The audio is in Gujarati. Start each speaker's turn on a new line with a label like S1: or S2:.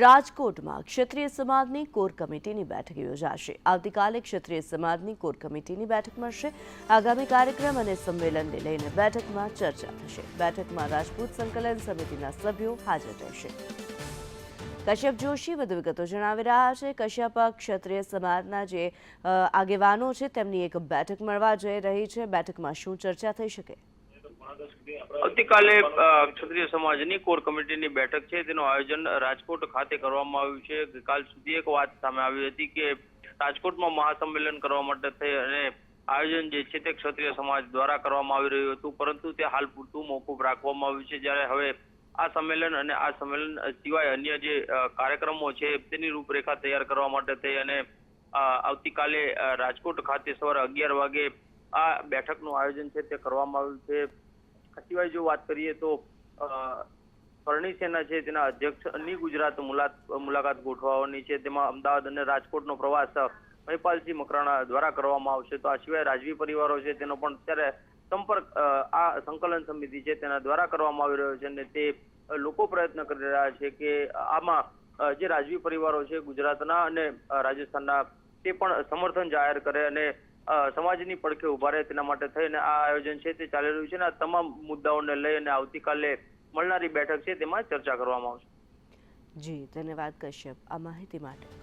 S1: રાજકોટમાં ક્ષત્રિય સમાજની કોર કમિટીની બેઠક યોજાશે. આવતીકાલે ક્ષત્રિય સમાજની કોર કમિટીની બેઠક મળશે. આગામી કાર્યક્રમ અને સંમેલનને લઈને બેઠકમાં ચર્ચા થશે. બેઠકમાં રાજપૂત સંકલન સમિતિના સભ્યો હાજર રહેશે. કશ્યપ જોશી વધુ વિગતો જણાવી રહ્યા છે. કશ્યપ ક્ષત્રિય સમાજના જે આગેવાનો છે, તેમની એક બેઠક મળવા જઈ રહી છે. બેઠકમાં શું ચર્ચા થઈ શકે?
S2: આવતીકાલે ક્ષત્રિય સમાજની કોર કમિટીની બેઠક છે. તેનું આયોજન રાજકોટ ખાતે કરવામાં આવ્યું છે. ગઈકાલ સુધી એક વાત સામે આવી હતી કે રાજકોટમાં મહાસંમેલન કરવા માટે થઈ અને આયોજન જે છે તે ક્ષત્રિય સમાજ દ્વારા કરવામાં આવી રહ્યું હતું. પરંતુ તે હાલ પૂરતું મોકૂફ રાખવામાં આવ્યું છે. જ્યારે હવે આ સંમેલન અને આ સંમેલન સિવાય અન્ય જે કાર્યક્રમો છે, તેની રૂપરેખા તૈયાર કરવા માટે થઈ અને આવતીકાલે રાજકોટ ખાતે સવારે અગિયાર વાગે આ બેઠકનું આયોજન છે તે કરવામાં આવ્યું છે. સિવાય જો વાત કરીએ તો કરણી સેના છે, તેના અધ્યક્ષની ગુજરાત મુલાકાત ગોઠવવાની છે. તેમાં અમદાવાદ અને રાજકોટનો પ્રવાસ મહિપાલસિંહ મકરાણા દ્વારા કરવામાં આવશે. તો આ સિવાય રાજવી પરિવારો છે, તેનો પણ અત્યારે સંપર્ક આ સંકલન સમિતિ છે, તેના દ્વારા કરવામાં આવી રહ્યો છે અને તે લોકો પ્રયત્ન કરી રહ્યા છે કે આમાં જે રાજવી પરિવારો છે ગુજરાતના અને રાજસ્થાનના, તે પણ સમર્થન જાહેર કરે અને સમાજની પડખે ઊભા રહે તેના માટે થઈને આ આયોજન છે તે ચાલી રહ્યું છે અને આ તમામ મુદ્દાઓને લઈ અને આવતીકાલે મળનારી બેઠક છે તેમાં ચર્ચા કરવામાં આવશે.
S1: જી, ધન્યવાદ કશ્યપ. આ માહિતી માટે